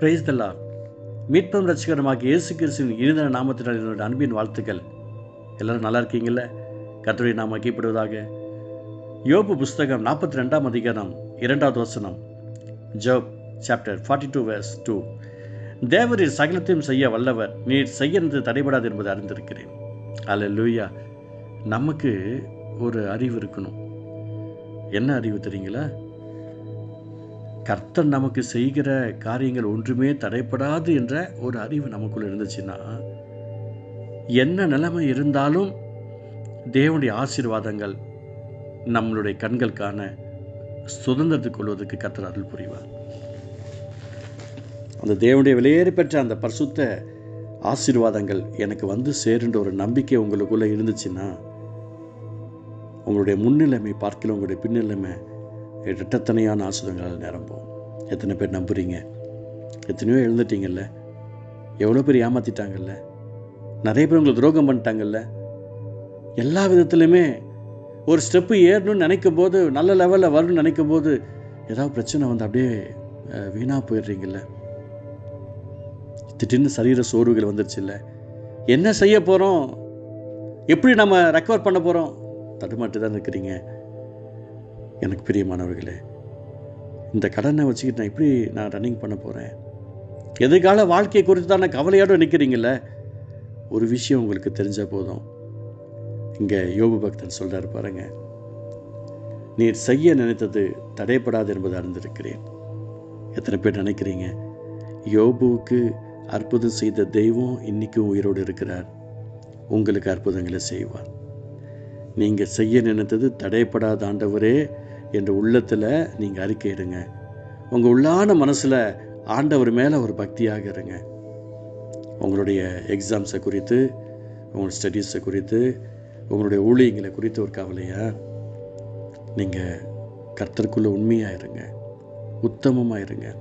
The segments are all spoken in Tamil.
பிரைஸ் தல்லா மீட்பம் ரசிகரமாக இயேசு கிறிஸ்துவின் இனிதன நாமத்தினால் என்னோட அன்பின் வாழ்த்துக்கள். எல்லாரும் நல்லா இருக்கீங்கள கர்த்தருடைய நாம் மகிப்படுவதாக யோபு புஸ்தகம் நாற்பத்தி ரெண்டாம் அதிகாரம் இரண்டாவது வசனம். Job chapter forty two verse two தேவரில் சகலத்தையும் செய்ய வல்லவர். நீர் செய்யறது தடைபடாது என்பதை அறிந்திருக்கிறேன். அல்ல லூயா நமக்கு ஒரு அறிவு இருக்கணும். என்ன அறிவு தெரியுங்களா? கர்த்தர் நமக்கு செய்கிற காரியங்கள் ஒன்றுமே தடைப்படாது என்ற ஒரு அறிவு நமக்குள்ள இருந்துச்சுன்னா என்ன நிலைமை இருந்தாலும் தேவனுடைய ஆசீர்வாதங்கள் நம்மளுடைய கண்களுக்கான சுதந்திரத்தை கொள்வதற்கு கர்த்தர் அருள் புரிவார். அந்த தேவனுடைய விலையேறி பெற்ற அந்த பரிசுத்த ஆசீர்வாதங்கள் எனக்கு வந்து சேருன்ற ஒரு நம்பிக்கை உங்களுக்குள்ளே இருந்துச்சுன்னா உங்களுடைய முன்னிலைமை பார்க்கல உங்களுடைய பின்னிலைமை இரட்டத்தனையான ஆசிரியங்களால் நிரம்பும் எத்தனை பேர் நம்புறீங்க? எத்தனையோ எழுந்துட்டீங்கல்ல? எவ்வளோ பேர் ஏமாற்றிட்டாங்கல்ல நிறைய பேர் உங்களுக்கு துரோகம் பண்ணிட்டாங்கல்ல? எல்லா விதத்துலையுமே ஒரு ஸ்டெப்பு ஏறணும்னு நினைக்கும் போது நல்ல லெவலில் வரணும்னு நினைக்கும் போது ஏதாவது பிரச்சனை வந்து அப்படியே வீணாக போயிடுறீங்கல்ல? திடீர்னு சரீர சோர்வுகள் வந்துருச்சுல்ல? என்ன செய்ய போகிறோம் எப்படி நம்ம ரெக்கவர் பண்ண போகிறோம் தடுமாட்டு தான் இருக்கிறீங்க. எனக்கு பிரியமானவர்களே இந்த கடனை வச்சுக்கிட்டு நான் எப்படி நான் ரன்னிங் பண்ண போகிறேன் எதிர்கால வாழ்க்கையை குறித்து தான் கவலையோடு நிற்கிறீங்கள ஒரு விஷயம் உங்களுக்கு தெரிஞ்ச போதும். இங்கே யோபு பக்தன் சொல்கிறார் பாருங்க நீர் செய்ய நினைத்தது தடைப்படாது என்பதை அறிந்திருக்கிறேன். எத்தனை பேர் நினைக்கிறீங்க? யோபுவுக்கு அற்புதம் செய்த தெய்வம் இன்றைக்கும் உயிரோடு இருக்கிறார். உங்களுக்கு அற்புதங்களை செய்வார். நீங்கள் செய்ய நினைத்தது தடைப்படாத ஆண்டவரே என்ற உள்ளத்தில் நீங்கள் அறிக்கையிடுங்க உங்கள் உள்ளான மனசில் ஆண்டவர் மேலே ஒரு பக்தியாக இருங்க. உங்களுடைய எக்ஸாம்ஸை குறித்து உங்கள் ஸ்டடீஸை குறித்து உங்களுடைய ஊழியங்களை குறித்து ஒரு கவலையாக நீங்கள் கர்த்தருக்குள்ளே உண்மையாக இருங்க. உத்தமமாக இருங்க.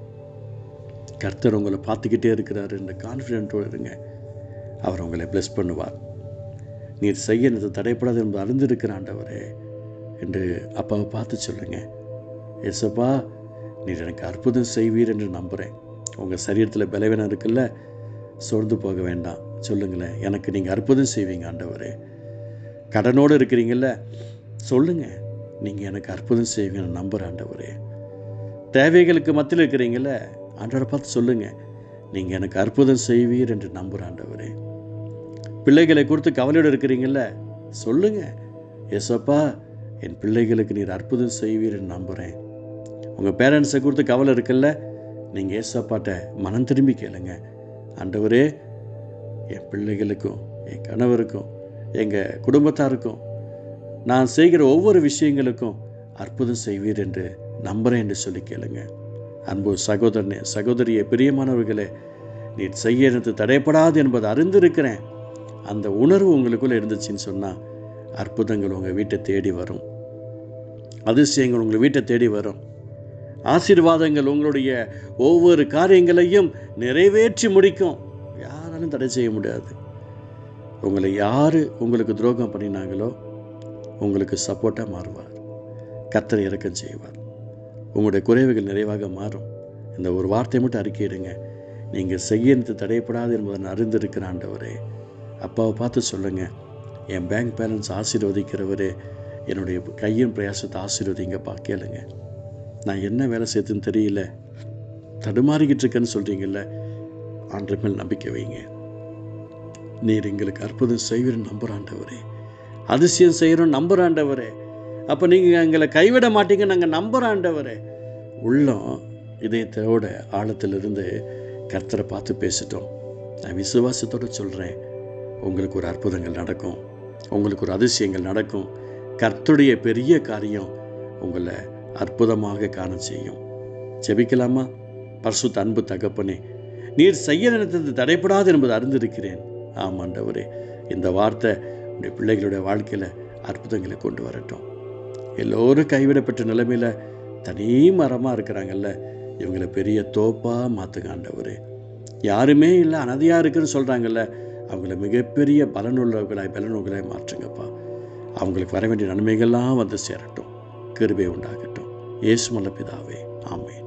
கர்த்தர் உங்களை பார்த்துக்கிட்டே இருக்கிறாரு என்ற கான்ஃபிடென்ட்டோடு இருங்க. அவர் உங்களை ப்ளெஸ் பண்ணுவார். நீர் செய்ய எனக்கு தடைப்படாது என்பது அறிந்திருக்கிற ஆண்டவரே என்று அப்பாவை பார்த்து சொல்லுங்க. எசப்பா நீர் எனக்கு அற்புதம் செய்வீர் என்று நம்புகிறேன் உங்கள் சரீரத்தில் பலவீனம் இருக்குல்ல சோர்ந்து போக வேண்டாம். சொல்லுங்களேன் எனக்கு நீங்கள் அற்புதம் செய்வீங்க ஆண்டவரே. கடனோடு இருக்கிறீங்கள சொல்லுங்கள் நீங்கள் எனக்கு அற்புதம் செய்வீங்கன்னு நம்புகிற ஆண்டவரே. தேவைகளுக்கு மத்தியில் இருக்கிறீங்கள ஆண்டவரை பார்த்து சொல்லுங்கள் நீங்கள் எனக்கு அற்புதம் செய்வீர் என்று நம்புகிற ஆண்டவரே. பிள்ளைகளை கொடுத்து கவலையோடு இருக்கிறீங்கள சொல்லுங்க எஸ்அப்பா என் பிள்ளைகளுக்கு நீர் அற்புதம் செய்வீர்னு நம்புகிறேன் உங்கள் பேரண்ட்ஸை குறித்து கவலை இருக்குல்ல? நீங்கள் ஏசப்பாட்ட மனம் திரும்பி கேளுங்க. ஆண்டவரே என் பிள்ளைகளுக்கும் என் கணவருக்கும் எங்கள் குடும்பத்தாருக்கும் நான் செய்கிற ஒவ்வொரு விஷயங்களுக்கும் அற்புதம் செய்வீர் என்று நம்புகிறேன் என்று சொல்லி கேளுங்க. அன்பு சகோதரனே சகோதரியை பிரியமானவர்களே நீ செய்ய எனக்கு தடைப்படாது என்பதை அறிந்திருக்கிறேன். அந்த உணர்வு உங்களுக்குள்ளே இருந்துச்சுன்னு சொன்னால் அற்புதங்கள் உங்கள் வீட்டை தேடி வரும். அதிசயங்கள் உங்கள் வீட்டை தேடி வரும். ஆசீர்வாதங்கள் உங்களுடைய ஒவ்வொரு காரியங்களையும் நிறைவேற்றி முடிக்கும். யாராலும் தடை செய்ய முடியாது. உங்களை யார் உங்களுக்கு துரோகம் பண்ணினாங்களோ உங்களுக்கு சப்போர்ட்டாக மாறுவார். கத்தரை இறக்கம் செய்வார். உங்களுடைய குறைவுகள் நிறைவாக மாறும். இந்த ஒரு வார்த்தை மட்டும் அறிக்கையிடுங்க நீங்கள் செய்யறது தடைப்படாது என்பதை நான் அறிந்திருக்கிற ஆண்டவரே. அப்பாவை பார்த்து சொல்லுங்கள் என் பேங்க் பேலன்ஸ் ஆசீர்வதிக்கிறவர் என்னுடைய கையின் பிரயாசத்தை ஆசீர்வதிங்கப்பா கேளுங்க. நான் என்ன வேலை செய்யுதுன்னு தெரியல. தடுமாறிக்கிட்டு இருக்கேன்னு சொல்கிறீங்கல்ல ஆண்டு மேல் நம்பிக்கை வைங்க. நீர் எங்களுக்கு அற்புதம் செய்வீர் நம்புறாண்டவரே. அதிசயம் செய்கிறோம் நம்புறாண்டவரே. அப்போ நீங்கள் எங்களை கைவிட மாட்டீங்க நாங்கள் நம்புறாண்டவரே. உள்ளம் இதயத்தோட ஆழத்திலிருந்து கர்த்தரை பார்த்து பேசிட்டோம். நான் விசுவாசத்தோடு சொல்கிறேன் உங்களுக்கு ஒரு அற்புதங்கள் நடக்கும். உங்களுக்கு ஒரு அதிசயங்கள் நடக்கும். கர்த்துடைய பெரிய காரியம் உங்களை அற்புதமாக காண செய்யும். ஜெபிக்கலாமா? பர்சு அன்பு தகப்பனே நீர் செய்ய நினைத்தது தடைப்படாது என்பது அறிந்திருக்கிறேன். ஆமாண்டவரே இந்த வார்த்தை உடைய பிள்ளைகளுடைய வாழ்க்கையில் அற்புதங்களை கொண்டு வரட்டும். எல்லோரும் கைவிடப்பட்ட நிலைமையில் தனி மரமாக இருக்கிறாங்கல்ல. இவங்களை பெரிய தோப்பாக மாற்றுங்க யாருமே இல்லை அனதியாக இருக்குன்னு சொல்கிறாங்கல்ல அவங்கள மிகப்பெரிய பலனுள்ளவர்களாய் பலனுள்ளவர்களாய் மாற்றுங்கப்பா. அவங்களுக்கு வர வேண்டிய நன்மைகள்லாம் வந்து சேரட்டும். கிருபை உண்டாகட்டும். இயேசு மல்ல பிதாவே. ஆமேன்.